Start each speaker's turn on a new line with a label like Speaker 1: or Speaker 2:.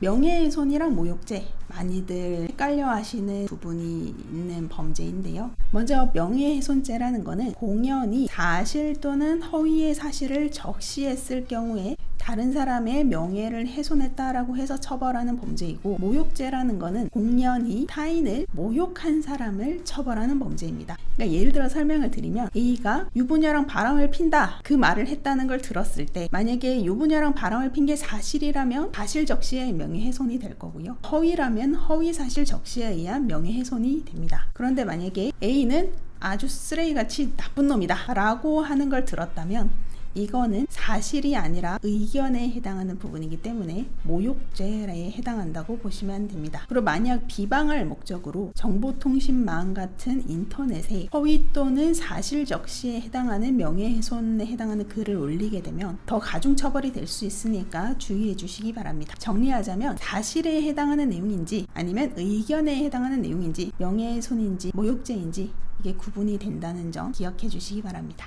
Speaker 1: 명예훼손이랑 모욕죄 많이들 헷갈려 하시는 부분이 있는 범죄인데요. 먼저 명예훼손죄라는 거는 공연히 사실 또는 허위의 사실을 적시했을 경우에 다른 사람의 명예를 훼손했다라고 해서 처벌하는 범죄이고 모욕죄라는 거는 공연히 타인을 모욕한 사람을 처벌하는 범죄입니다. 그러니까 예를 들어 설명을 드리면 A가 유부녀랑 바람을 핀다 그 말을 했다는 걸 들었을 때 만약에 유부녀랑 바람을 핀 게 사실이라면 사실 적시에 명예훼손이 될 거고요. 허위라면 허위 사실 적시에 의한 명예훼손이 됩니다. 그런데 만약에 A는 아주 쓰레기같이 나쁜 놈이다 라고 하는 걸 들었다면 이거는 사실이 아니라 의견에 해당하는 부분이기 때문에 모욕죄에 해당한다고 보시면 됩니다. 그리고 만약 비방할 목적으로 정보통신망 같은 인터넷에 허위 또는 사실 적 시에 해당하는 명예훼손에 해당하는 글을 올리게 되면 더 가중처벌이 될 수 있으니까 주의해 주시기 바랍니다. 정리하자면 사실에 해당하는 내용인지 아니면 의견에 해당하는 내용인지 명예훼손인지 모욕죄인지 이게 구분이 된다는 점 기억해 주시기 바랍니다.